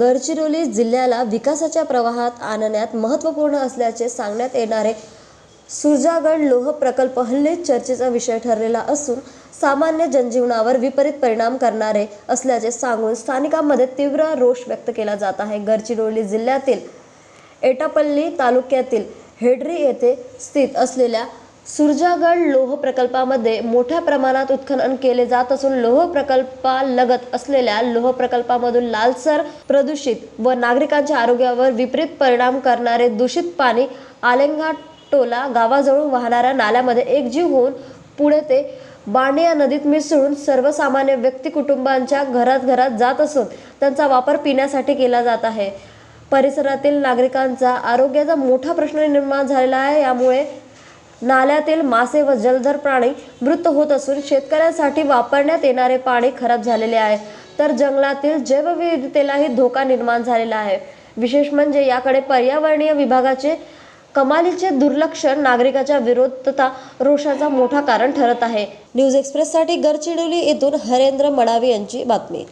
गडचिरोली जिल्ह्याला विकासाच्या प्रवाहात आणण्यात महत्त्वपूर्ण असल्याचे सांगण्यात येणारे सुरजागड लोह प्रकल्प हल्ली चर्चेचा विषय ठरलेला असून सामान्य जनजीवनावर विपरीत परिणाम करणारे असल्याचे सांगून स्थानिकांमध्ये तीव्र रोष व्यक्त केला जात आहे. गडचिरोली जिल्ह्यातील एटापल्ली तालुक्यातील हेड्री येथे स्थित असलेल्या सुरजागड लोह प्रकल्पामध्ये मोठ्या प्रमाणात उत्खनन केले जात असून लोह प्रकल्पालगत असलेल्या लोह प्रकल्पामधून लालसर प्रदूषित व नागरिकांच्या आरोग्यावर विपरीत परिणाम करणारे दूषित पाणी आलेंगा टोला गावाजवळून वाहणाऱ्या नाल्यामध्ये एकजीव होऊन पुढे ते बाणे या नदीत मिसळून सर्वसामान्य व्यक्ती कुटुंबांच्या घरात घरात जात असून त्यांचा वापर पिण्यासाठी केला जात आहे. परिसरातील नागरिकांचा आरोग्याचा मोठा प्रश्न निर्माण झालेला आहे. यामुळे नाल्यातील मासे व जलधर प्राणी मृत होत असून शेतकऱ्यांसाठी वापरण्यात येणारे पाणी खराब झालेले आहे. तर जंगलातील जैवविविधतेलाही धोका निर्माण झालेला आहे. विशेष म्हणजे याकडे पर्यावरणीय विभागाचे कमालीचे दुर्लक्ष नागरिकाच्या विरोध तथा रोषाचा मोठा कारण ठरत आहे. न्यूज एक्सप्रेससाठी गडचिरोली येथून हरेंद्र मडावी यांची बातमी.